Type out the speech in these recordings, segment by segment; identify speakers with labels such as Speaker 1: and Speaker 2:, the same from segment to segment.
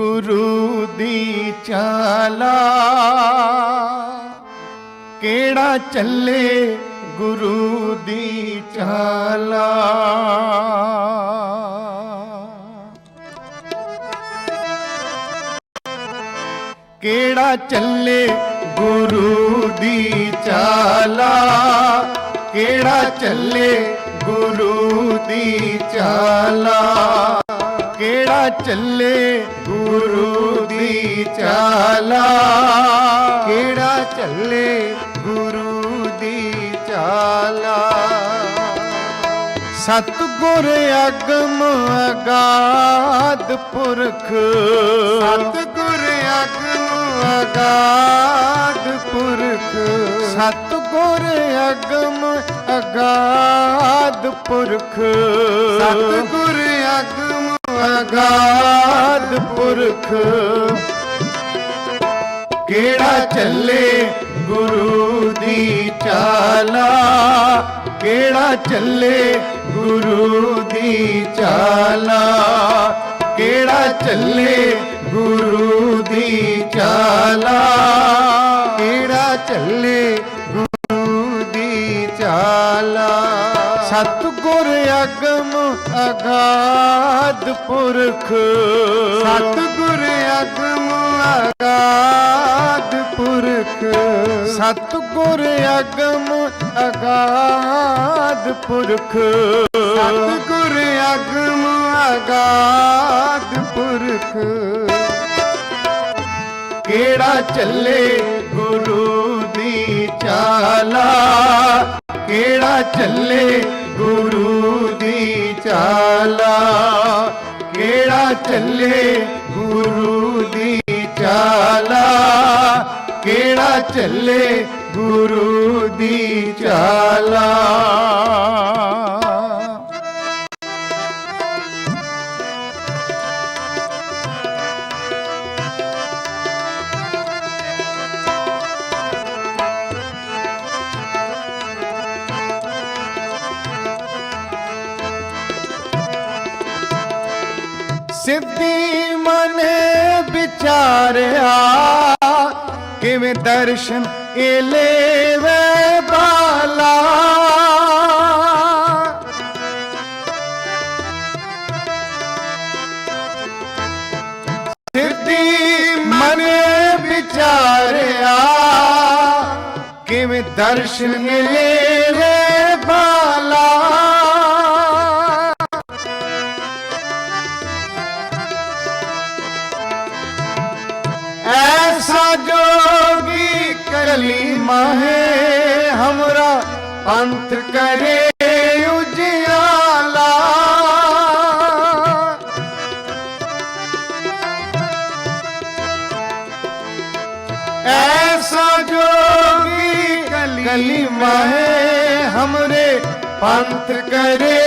Speaker 1: ਗੁਰੂ ਦੀ ਚਾਲਾ। ਕਿਹੜਾ ਚੱਲੇ ਗੁਰੂ ਦੀ ਚਾਲਾ। ਕਿਹੜਾ ਚੱਲੇ ਗੁਰੂ ਦੀ ਚਾਲਾ। ਕਿਹੜਾ ਚੱਲੇ ਗੁਰੂ ਦੀ ਚਾਲਾ। ਕਿਹੜਾ ਚੱਲੇ? ਗੁਰੂ ਦੀ ਚਾਲਾ ਕਿਹੜਾ ਚੱਲੇ? ਗੁਰੂ ਦੀ ਚਾਲਾ ਸਤਗੁਰ ਅਗਮ ਅਗਾਧ ਪੁਰਖ।
Speaker 2: ਸਤਿਗੁਰ ਅਗਮ ਅਗਾਧ ਪੁਰਖ।
Speaker 1: ਸਤਗੁਰ ਅਗਮ ਅਗਾਦ ਪੁਰਖ।
Speaker 2: ਸਤਿਗੁਰ ਅਗਮ
Speaker 1: ਅਗਾਧ ਪੁਰਖ ਕਿਹੜਾ ਚੱਲੇ ਗੁਰੂ ਦੀ ਚਾਲਾ? ਕਿਹੜਾ ਚੱਲੇ ਗੁਰੂ ਦੀ ਚਾਲਾ? ਕਿਹੜਾ ਚੱਲੇ ਗੁਰੂ ਦੀ ਚਾਲਾ?
Speaker 2: ਕਿਹੜਾ ਚੱਲੇ ਗੁਰੂ ਦੀ ਚਾਲਾ?
Speaker 1: ਸਤਗੁਰ ਅਗਮ ਅਗਾਧ ਪੁਰਖ।
Speaker 2: ਸਤਿਗੁਰ ਅਗਮ ਅਗਾਧ ਪੁਰਖ।
Speaker 1: ਸਤਗੁਰ ਅਗਮ ਅਗਾਧ ਪੁਰਖ।
Speaker 2: ਸਤਿਗੁਰ ਅਗਮ ਅਗਾਧ ਪੁਰਖ।
Speaker 1: ਕਿਹੜਾ ਚੱਲੇ ਗੁਰੂ ਦੀ ਚਾਲਾ? ਕਿਹੜਾ ਚੱਲੇ ਗੁਰੂ ਦੀ ਚਾਲਾ। ਕਿਹੜਾ ਚੱਲੇ ਗੁਰੂ ਦੀ ਚਾਲਾ? ਕਿਹੜਾ ਚੱਲੇ ਗੁਰੂ ਦੀ ਚਾਲਾ? ਦਰਸ਼ਨ ਇਹ ਲੈਵੇ ਬਾਲਾ। ਸਿੱਧੀ ਮਨੇ ਵਿਚਾਰਿਆ ਕਿਵੇਂ ਦਰਸ਼ਨ ਇਹ माहे हमरा अंत करे उजियाला ऐसा जोगी कली, कली माहे हमरे पंथ करे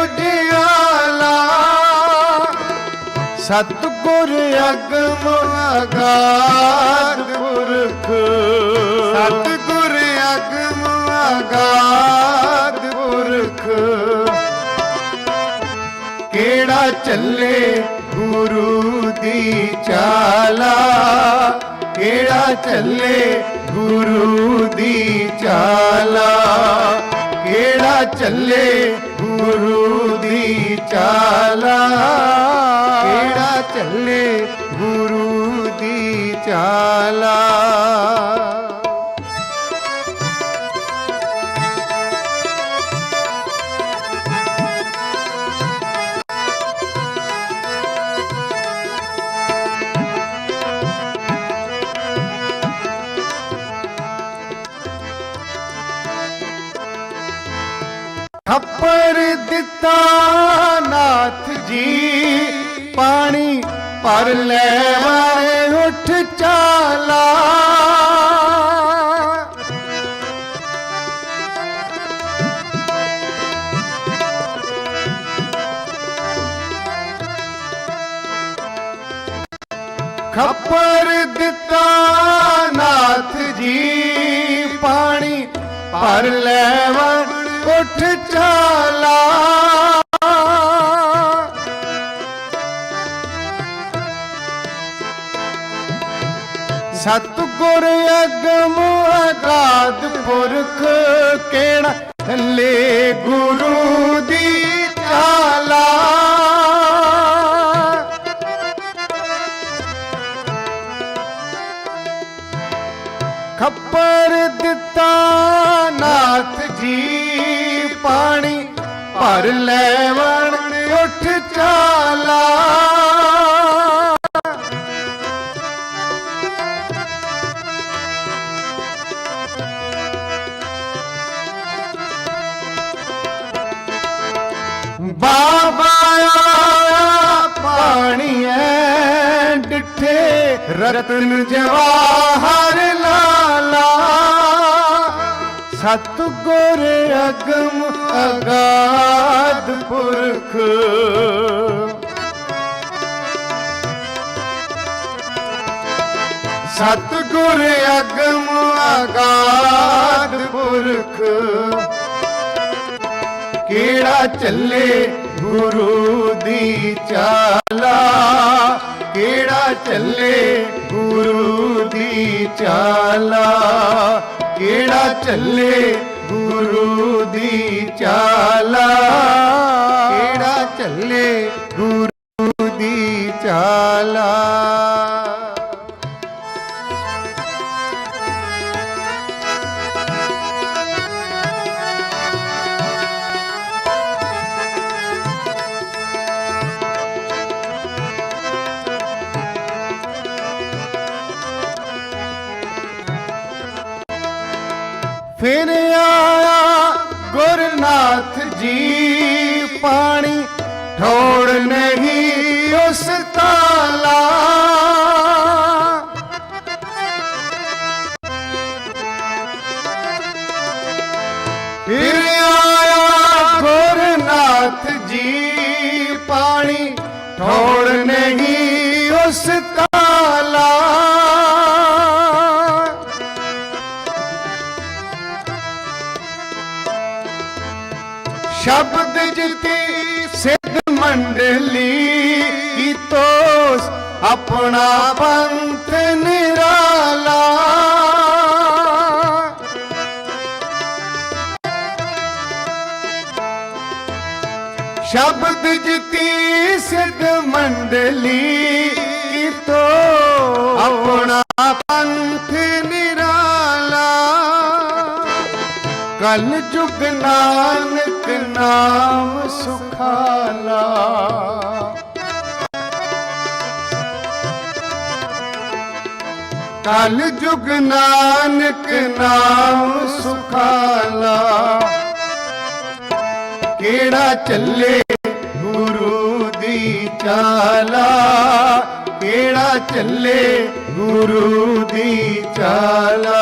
Speaker 1: उजियाला सतगुर अगम अगार
Speaker 2: ਸਤਿਗੁਰ ਅਗਮ
Speaker 1: ਅਗਾਧ ਪੁਰਖ। ਕਿਹੜਾ ਚੱਲੇ ਗੁਰੂ ਦੀ ਚਾਲਾ? ਕਿਹੜਾ ਚੱਲੇ ਗੁਰੂ ਦੀ ਚਾਲਾ? ਕਿਹੜਾ ਚੱਲੇ ਗੁਰੂ ਦੀ ਚਾਲਾ?
Speaker 2: ਕਿਹੜਾ ਚੱਲੇ ਗੁਰੂ ਦੀ ਚਾਲਾ?
Speaker 1: ਭਰ ਲੈ ਵਾਰੇ ਉੱਠ ਚਾਲਾ। ਖੱਪਰ ਦਿੱਤਾ ਨਾਥ ਜੀ ਪਾਣੀ ਭਰ ਲੈ ਵਣ ਉੱਠ ਚਾਲਾ। ਸਤਿਗੁਰ ਅਗਮ ਅਗਾਧ ਪੁਰਖ ਕਿਹੜਾ? ਥੱਲੇ ਗੁਰੂ ਦੀ ਚਾਲਾ ਖੱਪਰ ਦਿੱਤਾ ਨਾਥ ਜੀ ਪਾਣੀ, ਭਰ ਲੈਵਣ ਉੱਠ ਚਾਲਾ। ਰਤਨ ਜਵਾਹਰ ਲਾਲਾ ਸਤਗੁਰ ਅਗਮ ਅਗਾਦ ਪੁਰਖ। ਸਤਗੁਰ ਅਗਮ ਅਗਾਧ ਪੁਰਖ ਕਿਹੜਾ ਚੱਲੇ ਗੁਰੂ ਦੀ ਚਾਲਾ, ਕਿਹੜਾ ਚੱਲੇ ਗੁਰੂ ਦੀ ਚਾਲਾ? ਕਿਹੜਾ ਚੱਲੇ ਗੁਰੂ ਦੀ ਚਾਲਾ? ਕਿਹੜਾ ਚੱਲੇ ਗੁਰੂ ਸ਼ਬਦ ਜਿਤੀ ਸਿੱਧ ਮੰਡਲੀ ਕੀਤੋਸ ਆਪਣਾ ਪੰਥ ਨਿਰਾਲਾ। ਸ਼ਬਦ ਜਿਤੀ ਸਿੱਧ ਮੰਡਲੀ ਕੀਤੋ ਆਪਣਾ ਪੰਥ ਨਿਰਾਲਾ। ਕਲ ਜੁਗ ਨਾਨਕ ਨਾਮ ਸੁਖਾਲਾ। ਕਲ ਜੁਗ ਨਾਨਕ ਨਾਮ ਸੁਖਾਲਾ। ਕਿਹੜਾ ਚੱਲੇ ਗੁਰੂ ਦੀ ਚਾਲਾ? ਕਿਹੜਾ ਚੱਲੇ ਗੁਰੂ ਦੀ ਚਾਲਾ?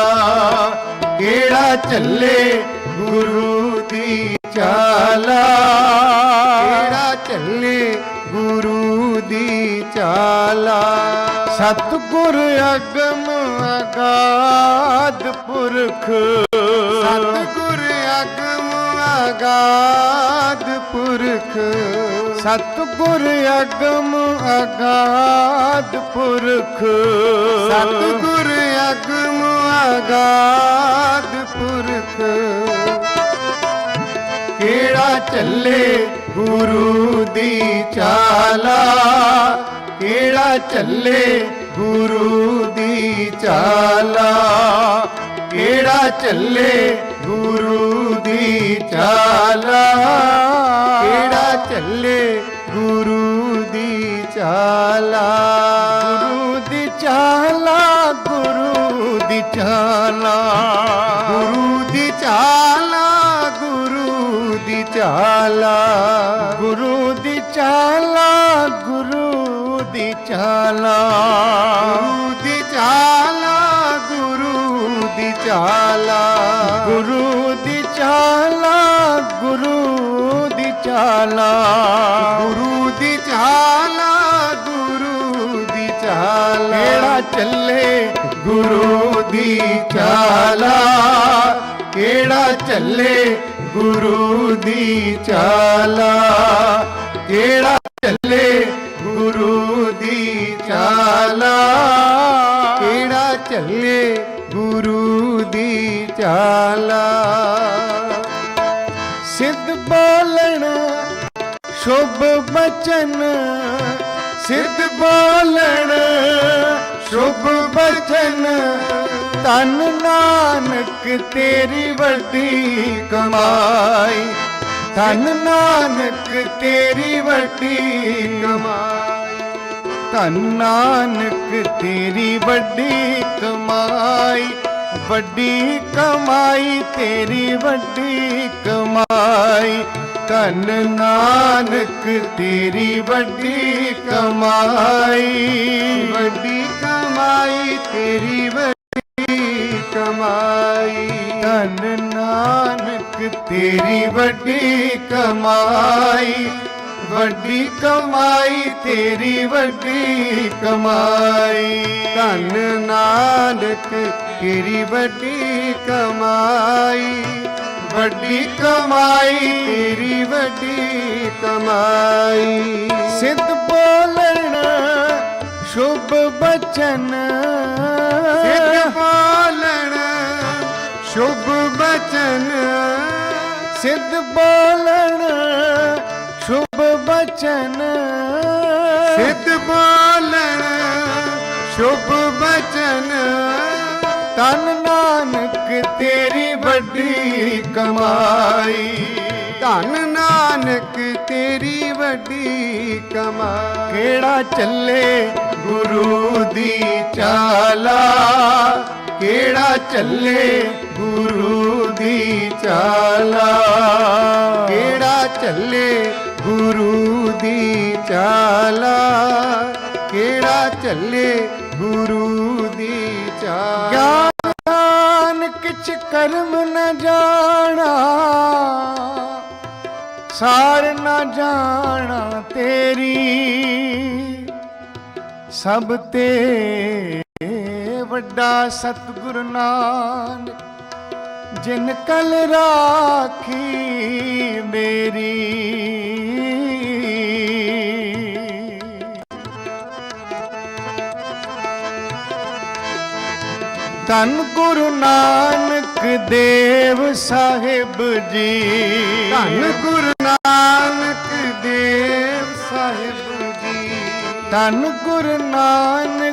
Speaker 1: ਕਿਹੜਾ ਚੱਲੇ ਗੁਰੂ ਦੀ ਚਾਲਾ? ਕਿਹੜਾ ਚੱਲੇ ਗੁਰੂ ਦੀ ਚਾਲਾ? ਸਤਿਗੁਰ ਅਗਮ ਅਗਾਧ ਪੁਰਖ ਸਤਿਗੁਰ ਅਗਮ ਅਗਾਧ ਪੁਰਖ ਸਤਿਗੁਰ ਅਗਮ ਅਗਾਧ ਪੁਰਖ ਸਤਿਗੁਰ ਅਗਮ ਅਗਾਧ ਪੁਰਖ ਕਿਹੜਾ ਚੱਲੇ ਗੁਰੂ ਦੀ ਚਾਲਾ? ਕਿਹੜਾ ਚੱਲੇ ਗੁਰੂ ਦੀ ਚਾਲਾ? ਕਿਹੜਾ ਚੱਲੇ ਗੁਰੂ ਦੀ ਚਾਲਾ? ਕਿਹੜਾ ਚੱਲੇ ਗੁਰੂ ਦੀ ਚਾਲਾ? ਗੁਰੂ ਦੀ ਚਾਲਾ, ਗੁਰੂ ਦੀ ਚਾਲਾ। ਗੁਰੂ ਦੀ ਚਾਲਾ ਚਾਲਾ ਗੁਰੂ ਦੀ ਚਾਲਾ ਗੁਰੂ ਦੀ ਚਾਲਾ। ਗੁਰੂ ਦੀ ਚਾਲਾ ਗੁਰੂ ਦੀ ਚਾਲਾ। ਗੁਰੂ ਦੀ ਚਾਲਾ ਗੁਰੂ ਦੀ ਚਾਲਾ। ਗੁਰੂ ਦੀ ਚਾਲਾ ਗੁਰੂ ਦੀ ਚਾਲਾ। ਕਿਹੜਾ ਚੱਲੇ ਗੁਰੂ ਦੀ ਚਾਲਾ? ਕਿਹੜਾ ਚੱਲੇ ਗੁਰੂ ਦੀ ਚਾਲਾ ਕਿਹੜਾ ਚੱਲੇ ਗੁਰੂ ਦੀ ਚਾਲਾ ਕਿਹੜਾ ਚੱਲੇ ਗੁਰੂ ਦੀ ਚਾਲਾ। ਸਿੱਧ ਬੋਲਣ, ਸ਼ੁਭ ਬਚਨ, ਸਿੱਧ ਬੋਲਣ, ਸ਼ੁਭ ਬਚਨ ਧਨ ਨਾਨਕ ਤੇਰੀ ਵੱਡੀ ਕਮਾਈ। ਤਨ ਨਾਨਕ ਤੇਰੀ ਵੱਡੀ ਕਮਾਈ। ਧੰਨ ਨਾਨਕ ਤੇਰੀ ਵੱਡੀ ਕਮਾਈ। ਵੱਡੀ ਕਮਾਈ ਤੇਰੀ ਵੱਡੀ ਕਮਾਈ। ਧੰਨ ਨਾਨਕ ਤੇਰੀ ਵੱਡੀ ਕਮਾਈ। ਵੱਡੀ ਕਮਾਈ ਤੇਰੀ ਵੱਡੀ ਕਮਾਈ। ਧੰਨ ਨਾਨਕ, ਤੇਰੀ ਵੱਡੀ ਕਮਾਈ। ਵੱਡੀ ਕਮਾਈ, ਤੇਰੀ ਵੱਡੀ ਕਮਾਈ। ਧੰਨ ਨਾਨਕ, ਤੇਰੀ ਵੱਡੀ ਕਮਾਈ। ਵੱਡੀ ਕਮਾਈ, ਤੇਰੀ ਵੱਡੀ ਕਮਾਈ। ਸਿੱਧ ਬੋਲਣ, ਸ਼ੁਭ ਬਚਨ। ਸਿੱਧ ਬੋਲਣ ਬਚਨ ਸਿੱਧ ਬੋਲਣ ਸ਼ੁਭ ਬਚਨ। ਸਿੱਧ ਬੋਲਣ ਸ਼ੁਭ ਬਚਨ। ਤਨ ਨਾਨਕ ਤੇਰੀ ਵੱਡੀ ਕਮਾਈ। ਧਨ ਨਾਨਕ ਤੇਰੀ ਵੱਡੀ ਕਮਾਈ। ਕਿਹੜਾ ਚੱਲੇ ਗੁਰੂ ਦੀ ਚਾਲਾ? ਕਿਹੜਾ ਚੱਲੇ ਗੁਰੂ ਦੀ ਚਾਲਾ। ਕਿਹੜਾ ਚੱਲੇ ਗੁਰੂ ਦੀ ਚਾਲਾ? ਕਿਹੜਾ ਚੱਲੇ ਗੁਰੂ ਦੀ ਚਾਲਾ? ਗਿਆਨ ਕਿਛ ਕਰਮ ਨ ਜਾਣਾ, ਸਾਰ ਨ ਜਾਣਾ ਤੇਰੀ। ਸਭ ਤੇ ਵੱਡਾ ਸਤਿਗੁਰ ਨਾਨਕ ਜਿਨ ਕਲ ਰਾਖੀ ਮੇਰੀ। ਧੰਨ ਗੁਰੂ ਨਾਨਕ ਦੇਵ ਸਾਹਿਬ ਜੀ। ਧੰਨ ਗੁਰੂ ਨਾਨਕ ਦੇਵ ਸਾਹਿਬ ਜੀ। ਧੰਨ ਗੁਰੂ ਨਾਨਕ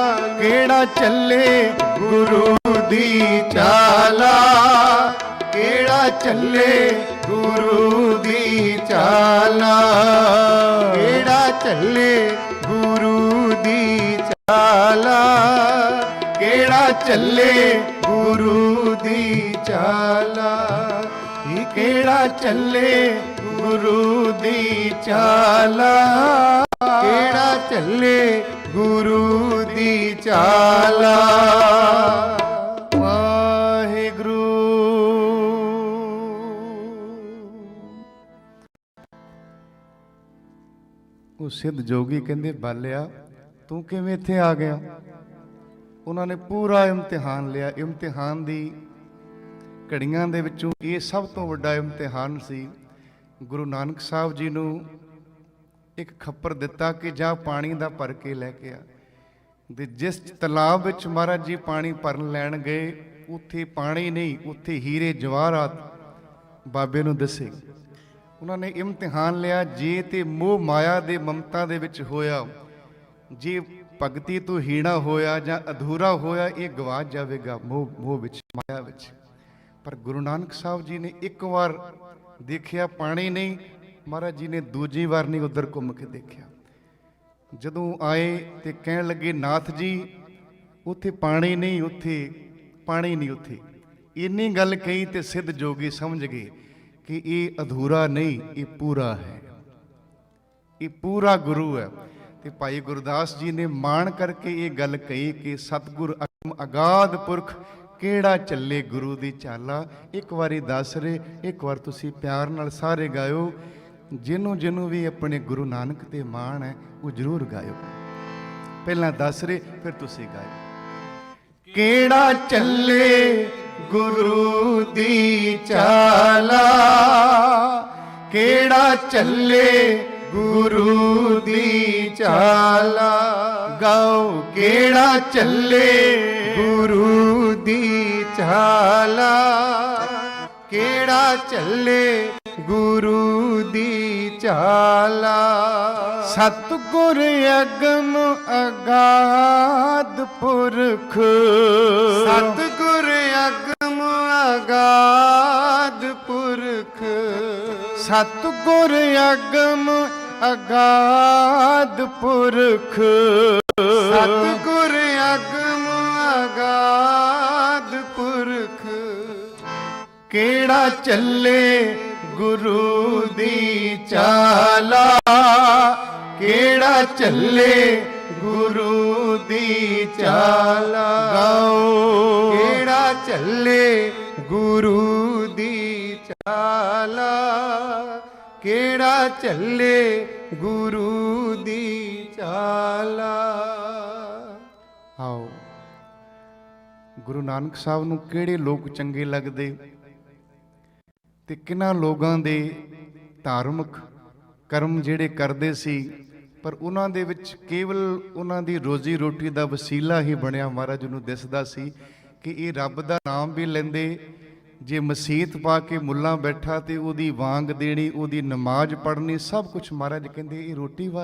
Speaker 1: ਕਿਹੜਾ ਚੱਲੇ ਗੁਰੂ ਦੀ ਚਾਲਾ? ਕਿਹੜਾ ਚੱਲੇ ਗੁਰੂ ਦੀ ਚਾਲਾ? ਕਿਹੜਾ ਚੱਲੇ ਗੁਰੂ ਦੀ ਚਾਲਾ? ਕਿਹੜਾ ਚੱਲੇ ਗੁਰੂ ਦੀ ਚਾਲਾ? ਇਹ ਕਿਹੜਾ ਚੱਲੇ ਗੁਰੂ ਦੀ ਚਾਲਾ? ਕਿਹੜਾ ਚੱਲੇ ਗੁਰੂ ਦੀ ਚਾਲਾ। ਵਾਹਿਗੁਰੂ। ਉਹ ਸਿੱਧ ਜੋਗੀ ਕਹਿੰਦੇ, ਬਾਲਿਆ, ਤੂੰ ਕਿਵੇਂ ਇੱਥੇ ਆ ਗਿਆ? ਉਹਨਾਂ ਨੇ ਪੂਰਾ ਇਮਤਿਹਾਨ ਲਿਆ। ਇਮਤਿਹਾਨ ਦੀ ਘੜੀਆਂ ਦੇ ਵਿੱਚੋਂ ਇਹ ਸਭ ਤੋਂ ਵੱਡਾ ਇਮਤਿਹਾਨ ਸੀ। ਗੁਰੂ ਨਾਨਕ ਸਾਹਿਬ ਜੀ ਨੂੰ ਇੱਕ ਖੱਪਰ ਦਿੱਤਾ ਕਿ ਜਾ ਪਾਣੀ ਦਾ ਭਰ ਕੇ ਲੈ ਕੇ ਆ। ਤੇ ਜਿਸ ਤਲਾਬ ਵਿੱਚ ਮਹਾਰਾਜ ਜੀ ਪਾਣੀ ਭਰਨ ਲੈਣ ਗਏ, ਉੱਥੇ ਪਾਣੀ ਨਹੀਂ, ਉੱਥੇ ਹੀਰੇ ਜਵਾਹਰਾਤ ਬਾਬੇ ਨੂੰ ਦੱਸੇ। ਉਹਨਾਂ ਨੇ ਇਮਤਿਹਾਨ ਲਿਆ, ਜੇ ਤੇ ਮੋਹ ਮਾਇਆ ਦੇ ਮਮਤਾ ਦੇ ਵਿੱਚ ਹੋਇਆ, ਜੇ ਭਗਤੀ ਤੋਂ ਹੀਣਾ ਹੋਇਆ ਜਾਂ ਅਧੂਰਾ ਹੋਇਆ, ਇਹ ਗਵਾ ਜਾਵੇਗਾ ਮੋਹ ਮੋਹ ਵਿੱਚ, ਮਾਇਆ ਵਿੱਚ। ਪਰ ਗੁਰੂ ਨਾਨਕ ਸਾਹਿਬ ਜੀ ਨੇ ਇੱਕ ਵਾਰ ਦੇਖਿਆ, ਪਾਣੀ ਨਹੀਂ ਮਹਾਰਾਜ ਜੀ ਨੇ ਦੂਜੀ ਵਾਰ ਨਹੀਂ ਉਧਰ ਘੁੰਮ ਕੇ ਦੇਖਿਆ। ਜਦੋਂ ਆਏ ਤੇ ਕਹਿਣ ਲੱਗੇ, ਨਾਥ ਜੀ, ਉੱਥੇ ਪਾਣੀ ਨਹੀਂ, ਉੱਥੇ ਪਾਣੀ ਨਹੀਂ ਉੱਥੇ। ਇੰਨੀ ਗੱਲ ਕਹੀ ਤੇ ਸਿੱਧ ਜੋਗੀ ਸਮਝ ਗਏ ਕਿ ਇਹ ਅਧੂਰਾ ਨਹੀਂ, ਇਹ ਪੂਰਾ ਹੈ। ਇਹ ਪੂਰਾ ਗੁਰੂ ਹੈ। ਤੇ ਭਾਈ ਗੁਰਦਾਸ ਜੀ ਨੇ ਮਾਣ ਕਰਕੇ ਇਹ ਗੱਲ ਕਹੀ ਕਿ ਸਤਿਗੁਰ ਅਗਮ ਅਗਾਧ ਪੁਰਖ ਕਿਹੜਾ ਚੱਲੇ ਗੁਰੂ ਦੀ ਚਾਲਾ? ਇੱਕ ਵਾਰੀ ਦੱਸ ਰੇ ਇੱਕ ਵਾਰ ਤੁਸੀਂ ਪਿਆਰ ਨਾਲ ਸਾਰੇ ਗਾਇਓ। ਜਿਹਨੂੰ ਜਿਹਨੂੰ ਵੀ ਆਪਣੇ ਗੁਰੂ ਨਾਨਕ ਤੇ ਮਾਣ ਹੈ, ਉਹ ਜ਼ਰੂਰ ਗਾਇਓ। ਪਹਿਲਾਂ ਦੱਸ ਰੇ ਫਿਰ ਤੁਸੀਂ ਗਾਇਓ। ਕਿਹੜਾ ਚੱਲੇ ਗੁਰੂ ਦੀ ਚਾਲਾ? ਕਿਹੜਾ ਚੱਲੇ ਗੁਰੂ ਦੀ ਚਾਲਾ? ਗਾਓ, ਕਿਹੜਾ ਚੱਲੇ ਗੁਰੂ ਦੀ ਚਾਲਾ? ਕਿਹੜਾ ਚੱਲੇ ਗੁਰੂ ਦੀ ਚਾਲਾ ਸਤਿਗੁਰ ਅਗਮ ਅਗਾਧ ਪੁਰਖ। ਸਤਿਗੁਰ ਅਗਮ ਅਗਾਧ ਪੁਰਖ। ਸਤਿਗੁਰ ਅਗਮ ਅਗਾਧ ਪੁਰਖ। ਸਤਿਗੁਰ ਅਗਮ ਅਗਾਧ ਪੁਰਖ। ਕਿਹੜਾ ਚੱਲੇ ਗੁਰੂ ਦੀ ਚਾਲਾ ਕਿਹੜਾ ਚੱਲੇ ਗੁਰੂ ਦੀ ਚਾਲਾ? ਗਾਓ। ਕਿਹੜਾ ਚੱਲੇ ਗੁਰੂ ਦੀ ਚਾਲਾ? ਕਿਹੜਾ ਚੱਲੇ ਗੁਰੂ ਦੀ ਚਾਲਾ? ਆਓ। ਗੁਰੂ ਨਾਨਕ ਸਾਹਿਬ ਨੂੰ ਕਿਹੜੇ ਲੋਕ ਚੰਗੇ ਲੱਗਦੇ? ਤੇ ਕਿਹਨਾਂ ਲੋਕਾਂ ਦੇ ਧਾਰਮਿਕ ਕਰਮ ਜਿਹੜੇ ਕਰਦੇ ਸੀ, ਪਰ ਉਹਨਾਂ ਦੇ ਵਿੱਚ ਕੇਵਲ ਉਹਨਾਂ ਦੀ ਰੋਜ਼ੀ ਰੋਟੀ ਦਾ ਵਸੀਲਾ ਹੀ ਬਣਿਆ ਮਹਾਰਾਜ ਨੂੰ ਦਿਸਦਾ ਸੀ ਕਿ ਇਹ ਰੱਬ ਦਾ ਨਾਮ ਵੀ ਲੈਂਦੇ, ਜੇ ਮਸੀਤ ਪਾ ਕੇ ਮੁੱਲਾ ਬੈਠਾ ਤੇ ਉਹਦੀ ਵਾਂਗ ਦੇਣੀ, ਉਹਦੀ ਨਮਾਜ਼ ਪੜ੍ਹਨੀ, ਸਭ ਕੁਝ ਮਹਾਰਾਜ ਕਹਿੰਦੇ ਇਹ ਰੋਟੀ ਵਾ